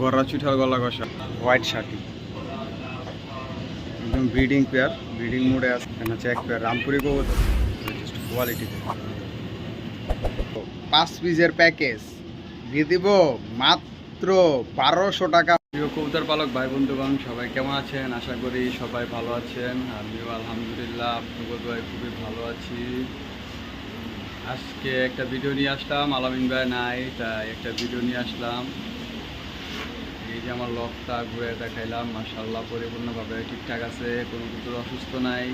গররা চুঠাল গলা কষা হোয়াইট শার্টি একদম ব্রিডিং পেয়ার ব্রিডিং মোডে আছে। এখানে হচ্ছে এক পেয়ার রামপুরি কবুতর কোয়ালিটিতে পাঁচ পিসের প্যাকেজ দিয়ে দিব মাত্র বারোশো টাকা। প্রিয় কবুতর পালক ভাই বন্ধুগণ সবাই কেমন আছেন? আশা করি সবাই ভালো আছেন। আমিও আলহামদুলিল্লাহ আপনাদের ভাই খুবই ভালো আছি। আজকে একটা ভিডিও নিয়ে আসলাম আলামিন ভাই নাই তাই একটা ভিডিও নিয়ে আসলাম। আমার লকটা ঘুরে দেখাইলাম মাসাল্লাহ পরিপূর্ণভাবে ঠিকঠাক আছে কোনো কিছু অসুস্থ নাই।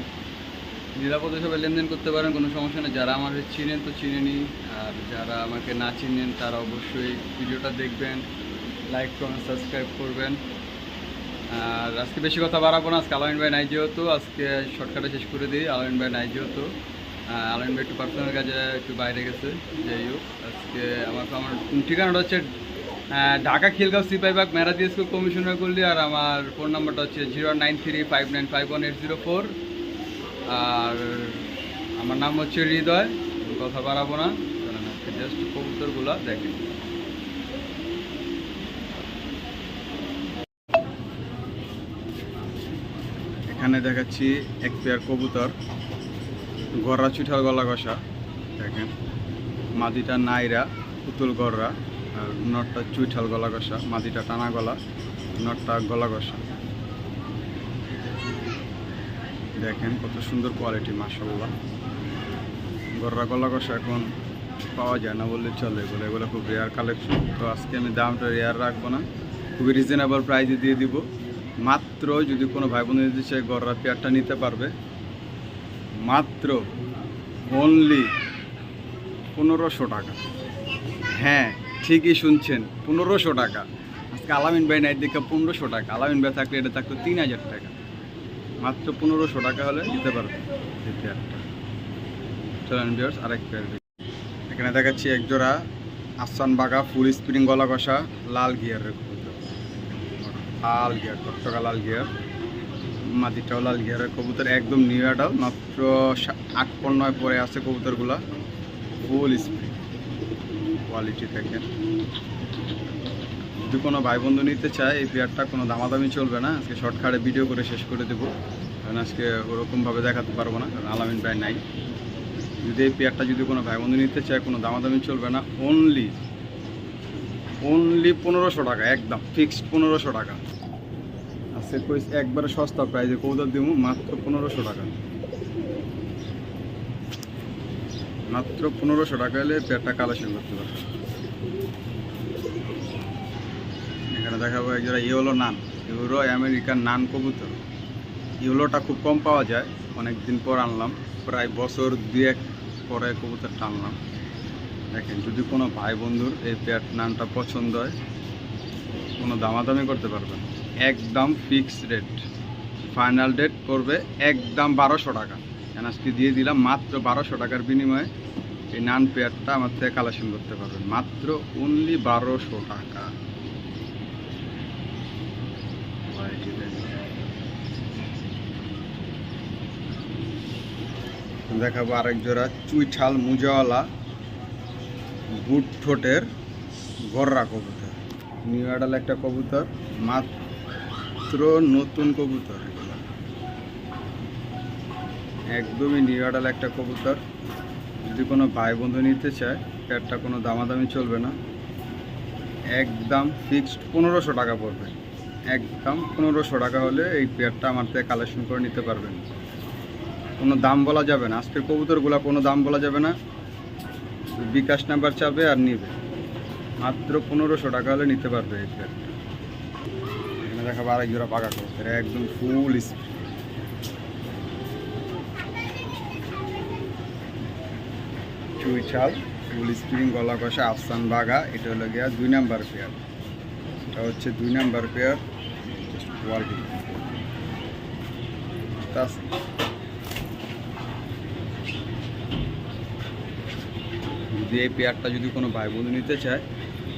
নিরাপদে সবাই লেনদেন করতে পারেন কোনো সমস্যা নেই। যারা আমাকে চিনেন তো চিনেনি আর যারা আমাকে না চিনেন তারা অবশ্যই ভিডিওটা দেখবেন লাইক কমেন্ট সাবস্ক্রাইব করবেন। আর আজকে বেশি কথা বাড়াবো না আজকে আলামিন ভাই নাই যেহেতু আজকে শর্টকাটে শেষ করে দিই আলামিন ভাই নাই যেহেতু। আহ, আলামিন ভাই একটু পার্সোনাল কাজে একটু বাইরে গেছে যাই হোক আজকে আমার আমার ঠিকানাটা হচ্ছে ঢাকা খিলগাঁও সিপাইবাগ মেরাদি স্কুল কমিশনার করলি আর আমার ফোন নাম্বারটা হচ্ছে zero nine three five nine five zero four. আর আমার নাম হচ্ছে হৃদয় কথা বাড়াবো না জাস্ট কবুতরগুলো দেখেন। এখানে দেখাচ্ছি এক পেয়ার কবুতর, গররা চুঠাল গলা কষা দেখেন, মাদিটা নাইরা, পুতুল গররা। আর নটটা চুইঠাল গলা কষা মাদিটা টানা গলা, নটটা গলা কষা দেখেন কত সুন্দর কোয়ালিটি মাসাল্লাহ গররা গলা কষা এখন পাওয়া যায় না বললে চলে এগুলো। এগুলো খুব রেয়ার কালেকশন তো আজকে আমি দামটা রেয়ার রাখব না। খুবই রিজনেবল প্রাইসে দিয়ে দিব। মাত্র যদি কোনো ভাই বোন যদি চাই গররা পেয়ারটা নিতে পারবে, মাত্র অনলি পনেরোশো টাকা। হ্যাঁ ঠিকই শুনছেন, পনেরোশো টাকা। আজকে আলামিন ভাই নাইট দিকে পনেরোশো টাকা, আলামিন ভাই থাকলে এটা থাকতো তিন হাজার টাকা। মাত্র পনেরোশো টাকা হলে দিতে পারবে। পেয়ারটা চলেন বিয়ার্স আরেক দেখি। এখানে দেখাচ্ছি এক জোড়া আসান বাগা ফুল স্প্রিং গলা কষা লাল গিয়ারের লাল গিয়ার টকটকা লাল গিয়ার মাটিটাও লাল গিয়ারের কবুতর, একদম নিউ মাত্র আট পর নয় পরে আছে কবুতরগুলা ফুল স্প্রিং কোয়ালিটি দেখেন যদি কোনো ভাই বন্ধু নিতে চায়, এই পেয়ারটা কোনো দামাদামি চলবে না। আজকে শর্টকাটে ভিডিও করে শেষ করে দেবো। কারণ আজকে ওরকমভাবে দেখাতে পারব না, কারণ আলামিন ভাই নাই। যদি এই পেয়ারটা যদি কোনো ভাই বন্ধু নিতে চায়, কোনো দামাদামি চলবে না। অনলি অনলি পনেরোশো টাকা, একদম ফিক্সড পনেরোশো টাকা। আজকে একবারে সস্তা প্রাইজে কৌদার দিব, মাত্র পনেরোশো টাকা। মাত্র পনেরোশো টাকা হলে পেয়ারটা কালেকশন করতে পারবে। এখানে দেখাবো একজোড়া yellow nun, Euro American nun কবুতর। ইউলোটা খুব কম পাওয়া যায় অনেক দিন পর আনলাম, প্রায় বছর দুয়েক পরে কবুতরটা আনলাম। দেখেন, যদি কোনো ভাই বন্ধুর এই পেয়ার নানটা পছন্দ হয়, কোনো দামাদামি করতে পারবেন একদম ফিক্স রেট ফাইনাল ডেট করবে একদম বারোশো টাকা। আজকে দিয়ে দিলাম, মাত্র বারোশো টাকার বিনিময়ে এই নান পেয়ারটা আমার থেকে কালেকশন করতে পারবেন। মাত্র অনলি বারোশো টাকা। দেখাবো আরেক জোড়া চুইঠাল মুজাওয়ালা গুড ঠোঁটের গররা কবুতর। নিউ একটা কবুতর, মাত্র নতুন কবুতর। একদমই নিউ আডাল একটা কবুতর। যদি কোনো ভাই বন্ধু নিতে চায় পেয়ারটা কোনো দামাদামি চলবে না। একদম ফিক্সড পনেরোশো টাকা পড়বে। একদম পনেরোশো টাকা হলে এই পেয়ারটা আমার থেকে কালেকশন করে নিতে পারবেন। কোনো দাম বলা যাবে না। আজকের কবুতরগুলো কোনো দাম বলা যাবে না। বিকাশ নাম্বার চাবে আর নিবে। মাত্র পনেরোশো টাকা হলে নিতে পারবে এই প্লেটটা এখানে দেখাবো আরেক জোড়া পাকা কবুতর। একদম ফুল ছাল ফুল স্প্রিং গলা কষা আফসান বাগা এটা হলো গিয়া দুই নাম্বার পেয়ার। এটা হচ্ছে দুই নাম্বার পেয়ার কোয়ালিটি এই পেয়ারটা যদি কোনো ভাই বন্ধু নিতে চায়,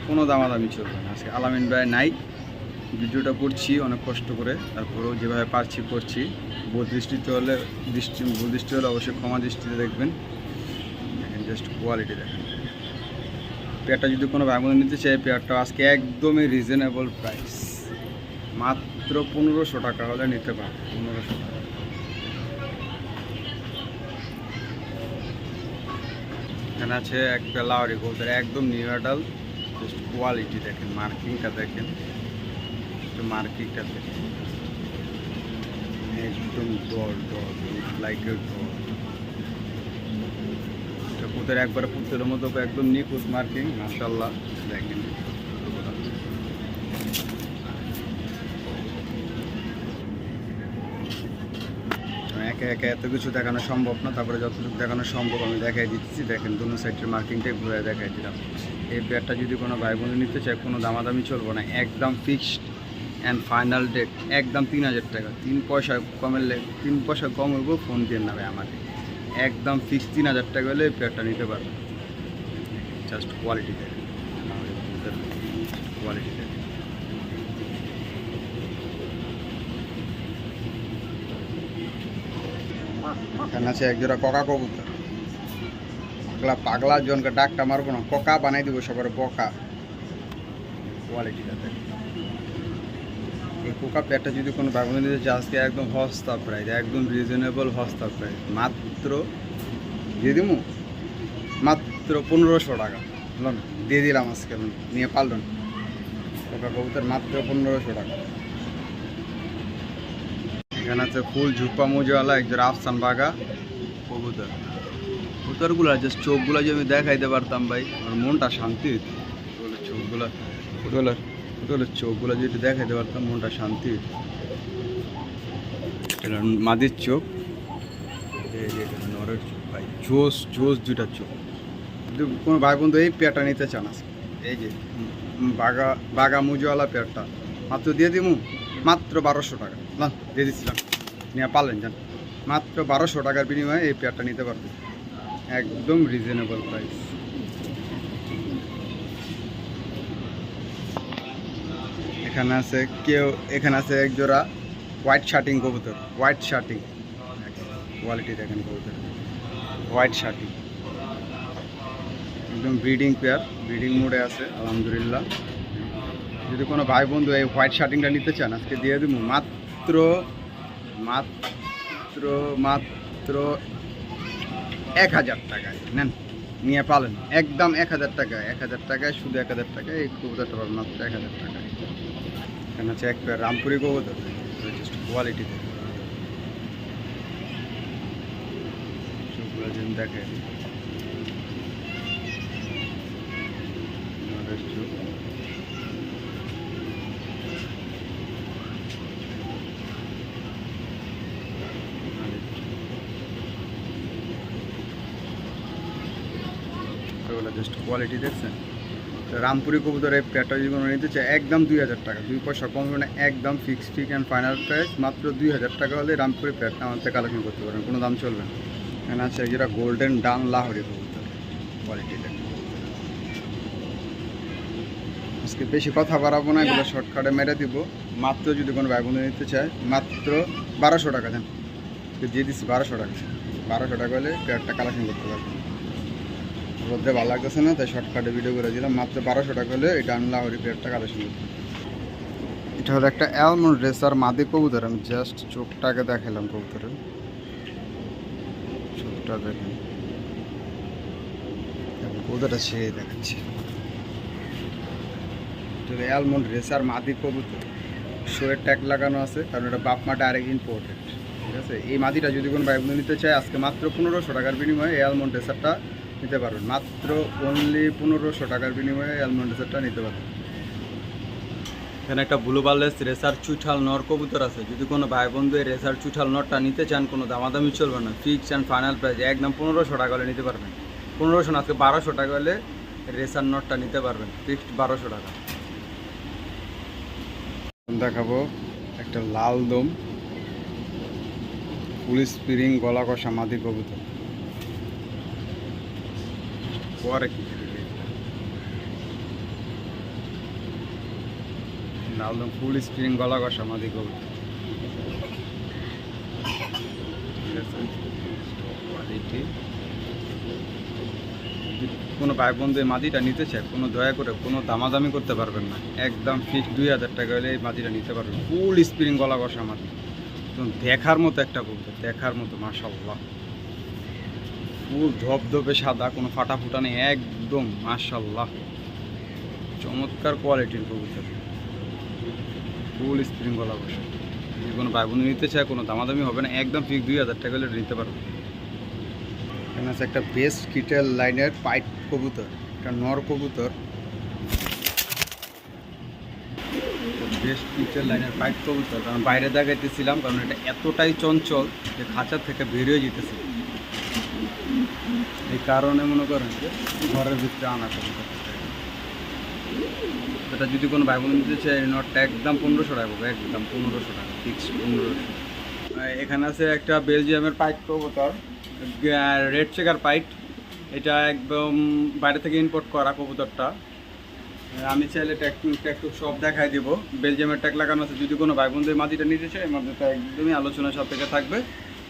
কোনো দামাদামি চলবে না। আজকে আলামিন ভাই নাই। ভিডিওটা করছি, অনেক কষ্ট করে। তারপরেও যেভাবে পারছি করছি। বোধ দৃষ্টিতে হলে দৃষ্টি ভুল হলে অবশ্যই ক্ষমা দৃষ্টিতে দেখবেন। জাস্ট কোয়ালিটি দেখেন। পেয়ারটা যদি কোনো ভাই নিতে চাই পেয়ারটা আজকে একদমই রিজনেবল প্রাইস মাত্র পনেরোশো টাকা হলে নিতে পারে, পনেরোশো টাকা। এখানে আছে একটা লাউরি কবুতর একদম নিউ অ্যাডাল জাস্ট কোয়ালিটি দেখেন মার্কিংটা দেখেন। মার্কিংটা দেখেন। একদম ডর ডর লাইক ডর কবুতর একবারে পুতুলের মতো একদম নিখুঁত মার্কিং মাশাল্লাহ দেখেন। একে একে এত কিছু দেখানো সম্ভব না, তারপরে যতটুকু দেখানো সম্ভব আমি দেখাই দিচ্ছি। দেখেন, দুনো সাইডের মার্কিংটাই ঘুরে দেখাই দিলাম। এই পেয়ারটা যদি কোনো ভাই বোন নিতে চায়, কোনো দামাদামি চলবো না। একদম ফিক্সড অ্যান্ড ফাইনাল ডেট একদম তিন হাজার টাকা। তিন পয়সা কমের তিন পয়সা কম হইব ফোন দিয়ে নেবে আমাকে। একদম ফিক্স তিন হাজার টাকা হলে পেয়ারটা নিতে পারবে। জাস্ট কোয়ালিটি দেখেন কোয়ালিটি দেখেন এখানে আছে একজোড়া ককা কবুতর। পাগলা পাগলা জনকে ডাকটা মারবো না। ককা বানাই দিব সবার বকা। কোয়ালিটিটা দেখ। এই কোকা প্যাটটা যদি কোনো বাগানে দিতে চায় আজকে একদম হস্তা প্রাইস একদম রিজনেবল হস্তা প্রাইস মাত্র দিয়ে দিমু? মাত্র পনেরোশো টাকা। বুঝলাম দিয়ে দিলাম আজকে নিয়ে পারলেন কোকা কবুতর মাত্র পনেরোশো টাকা। এখানে আছে ফুল ঝুপ্পা মুজওয়ালা, একজন আফসান বাগা কবুতর। কবুতরগুলো জাস্ট চোখগুলো যদি আমি দেখাইতে পারতাম ভাই, আমার মনটা শান্তি চোখগুলো ফুটবলের। ফুটবলের চোখগুলো যদি দেখাইতে পারতাম, মনটা শান্তি মাদির চোখ। নরের চোখ, ভাই জোস জোস দুইটা চোখ। কোনো ভাই বন্ধু এই পেয়ারটা নিতে চান। এই যে বাগা বাগা মুজওয়ালা পেয়ারটা। মাত্র দিয়ে দিমু? মাত্র বারোশো টাকা। না, দিয়ে দিচ্ছিলাম নিয়ে পারলেন যান মাত্র বারোশো টাকার বিনিময়ে এই পেয়ারটা নিতে পারবেন একদম রিজনেবল প্রাইস এখানে আছে কেউ, এখানে আছে এক জোড়া হোয়াইট শার্টিং কবুতর হোয়াইট শার্টিং কোয়ালিটি দেখেন কবুতর। হোয়াইট শার্টিং একদম ব্রিডিং পেয়ার ব্রিডিং মোডে আছে, আলহামদুলিল্লাহ। যদি কোনো ভাই বন্ধু এই হোয়াইট শার্টিংটা নিতে চান, আজকে দিয়ে দেবো। মাত্র মাত্র মাত্র এক হাজার টাকায়। নেন, নিয়ে পালেন। একদম এক হাজার টাকায়, এক হাজার টাকায়, শুধু এক হাজার টাকায় এই কবুতরটা পাবেন, মাত্র এক হাজার টাকায়। এখানে হচ্ছে এক পেয়ার রামপুরি কবুতর জাস্ট কোয়ালিটি চোখগুলো যেন দেখে। জাস্ট কোয়ালিটি দেখছেন? রামপুরি এই প্যাটটা যদি কোনো নিতে চায়, একদম দুই হাজার টাকা। দুই পয়সা কম না, একদম ফিক্স ফিক অ্যান্ড ফাইনাল প্রাইস মাত্র দুই হাজার টাকা হলে রামপুরি প্যাটটা আমার থেকে কালেকশন করতে পারেন কোনো দাম চলবে না। এখানে আছে যেটা গোল্ডেন ডান লাহরি কবুতর কোয়ালিটি দেখেন আজকে বেশি কথা বাড়াবো না, এগুলো শর্টকাটে মেরে দিব। মাত্র যদি কোনো ভাই বন্ধু নিতে চায়, মাত্র বারোশো টাকা দেন। দিয়ে দিচ্ছি বারোশো টাকা। বারোশো টাকা হলে প্যাটটা কালেকশন করতে পারবেন। রোদে ভালো লাগতেছে না, তাই শর্টকাটে ভিডিও করে দিলাম মাত্র বারোশো টাকা হলে এটা আমি লাহোরি প্লেটটা কালেকশন এটা হলো একটা অ্যালমন্ড রেসার মাদি কবুতর, আমি জাস্ট চোখটাকে দেখালাম কবুতরের। চোখটা দেখেন। কবুতরটা ছেড়ে দেখাচ্ছি। এটা অ্যালমন্ড রেসার মাদি কবুতর। শোয়ের ট্যাগ লাগানো আছে, কারণ এটা বাপ মাটা আরেক ইম্পোর্টেড ঠিক আছে? এই মাদিটা যদি কোনো ভাই বোন নিতে চায়, আজকে মাত্র পনেরোশো টাকার বিনিময়ে এই অ্যালমন্ড রেসারটা নিতে পারবেন। মাত্র অনলি পনেরোশো টাকার বিনিময়ে অ্যালমন্ড রেসারটা নিতে পারবেন। এখানে একটা ব্লু বার্লেস রেসার চুঠাল নর কবুতর আছে। যদি কোনো ভাই বন্ধু এই রেসার চুঠাল নরটা নিতে চান কোনো দামাদামি চলবে না। ফিক্স অ্যান্ড ফাইনাল প্রাইস একদম পনেরোশো টাকা হলে নিতে পারবেন। পনেরোশো না আজকে বারোশো টাকা হলে রেসার নটটা নিতে পারবেন। ফিক্সড বারোশো টাকা। দেখাবো একটা লাল দম পুলিশ স্পিরিং গলা কষা মাদি কবুতর। পরে কি? লাল দম ফুল স্প্রিং গলা কষা মাদি কোয়ালিটি কোনো ভাই বন্ধু এই মাটিটা নিতে কোনো দয়া করে, কোনো দামাদামি করতে পারবেন না। একদম ফিক্স দুই হাজার টাকা হলে এই মাটিটা নিতে পারবেন। ফুল স্প্রিং গলা কষা একদম দেখার মতো একটা কবুতর দেখার মতো মাশাল্লাহ ফুল ধপধপে সাদা, কোনো ফাটা ফুটা নেই, একদম মাশাল্লাহ চমৎকার কোয়ালিটির কবুতর। ফুল স্প্রিং গলা বসে। যদি কোনো ভাই নিতে চায়, কোনো দামাদামি হবে না, একদম ফিক্স দুই হাজার টাকা হলে নিতে পারবে এখানে আছে একটা বেস্ট কিটেল লাইনের পাইট কবুতর। একটা নর কবুতর। বেস্ট কিটেল লাইনের পাইট কবুতর। কারণ বাইরে দেখাইতেছিলাম, কারণ এটা এতটাই চঞ্চল যে খাঁচার থেকে বেরিয়ে যেতেছে। এই কারণে মনে করেন যে ঘরের ভিতরে আনা কবুতর এটা যদি কোনো ভাই বোন নিতে চাই নটটা একদম পনেরোশো টাকা পড়বে একদম পনেরোশো টাকা ফিক্স পনেরোশো। এখানে আছে একটা বেলজিয়ামের পাইট কবুতর রেড চেকার পাইট। এটা একদম বাইরে থেকে ইম্পোর্ট করা কবুতরটা। আমি চাইলে ট্যাকটুক সব দেখাই দিব। বেলজিয়ামের ট্যাক লাগানো আছে। যদি কোনো ভাই বন্ধুর মাটিটা নিতে চাই মাটিটা একদমই আলোচনার সাথে থাকবে।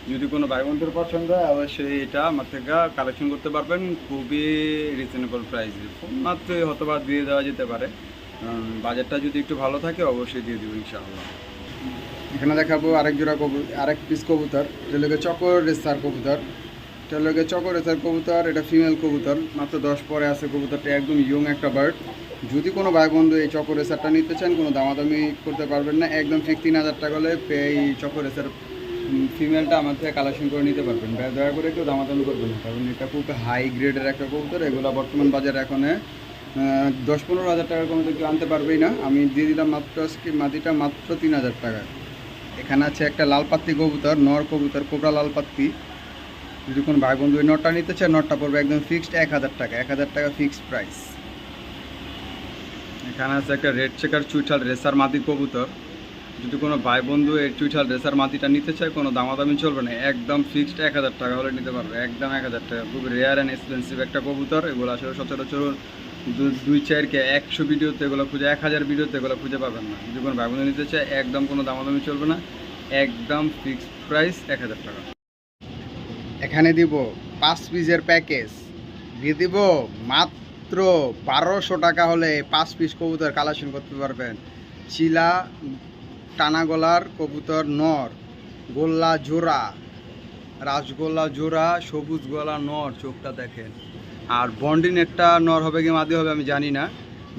যদি কোনো ভাই বন্ধুর পছন্দ হয়, অবশ্যই এটা আমার থেকে কালেকশন করতে পারবেন। খুবই রিজনেবল প্রাইসে মাত্রই হয়তোবা দিয়ে দেওয়া যেতে পারে। বাজেটটা যদি একটু ভালো থাকে, অবশ্যই দিয়ে দেবো ইনশাআল্লাহ। এখানে দেখাবো আরেক জোড়া কবু আরেক পিস কবুতর। এটা লোকে চকর রেসার কবুতর। এটা লোকে চকর রেসার কবুতর, এটা ফিমেল কবুতর। মাত্র দশ পরে আছে কবুতরটা, একদম ইয়ং একটা বার্ড যদি কোনো ভাই বন্ধু এই চকর রেসারটা নিতে চান, কোনো দামাদামি করতে পারবেন না। একদম ঠিক তিন হাজার টাকা হলে এই চকর রেসার ফিমেলটা আমার থেকে কালেকশন করে নিতে পারবেন। দয়া- করে কেউ দামাদামি করবেন কারণ এটা খুব হাই গ্রেডের একটা কবুতর, এগুলো বর্তমান বাজারে এখন দশ পনেরো হাজার টাকার কোনো তো কেউ আনতে পারবেই না। আমি দিয়ে দিলাম মাত্র আজকে মাটিটা মাত্র তিন হাজার টাকা। এখানে আছে একটা লাল পাত্তি কবুতর, নর কবুতর, কোবরা লাল পাত্তি যদি কোনো ভাই বন্ধু নটটা নিতে চায় নটটা পড়বে একদম ফিক্সড এক হাজার টাকা, এক হাজার টাকা ফিক্সড প্রাইস এখানে আছে একটা রেড চেকার চুইঠাল রেসার মাদি কবুতর। যদি কোনো ভাই বন্ধু এই চুইঠাল রেসার মাটিটা নিতে চায়, কোনো দামাদামি চলবে না। একদম ফিক্সড এক হাজার টাকা হলে নিতে পারবে। একদম এক হাজার টাকা। খুব রেয়ার অ্যান্ড এক্সপেন্সিভ একটা কবুতর। এগুলো আসলে সচরাচর দুই চারকে একশো ভিডিওতে এগুলো খুঁজে, এক হাজার ভিডিওতে এগুলো খুঁজে পাবেন না। যদি কোনো ভাই বন্ধু নিতে চায়, একদম কোনো দামাদামি চলবে না। একদম ফিক্সড প্রাইস এক হাজার টাকা। এখানে দিব পাঁচ পিসের প্যাকেজ। দিয়ে দিব মাত্র বারোশো টাকা হলে পাঁচ পিস কবুতর কালেকশন করতে পারবেন। চিলা টানা গলার কবুতর নর, গোল্লা জোড়া রাসগোল্লা জোড়া, সবুজ গলা নর চোখটা দেখেন। আর বন্ডিনেরটা নর হবে কি মাদি হবে আমি জানি না।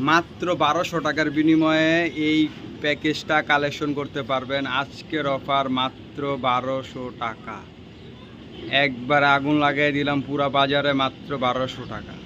মাত্র বারোশো টাকার বিনিময়ে এই প্যাকেজটা কালেকশন করতে পারবেন। আজকের অফার মাত্র বারোশো টাকা। একবার আগুন লাগিয়ে দিলাম পুরা বাজারে মাত্র বারোশো টাকা।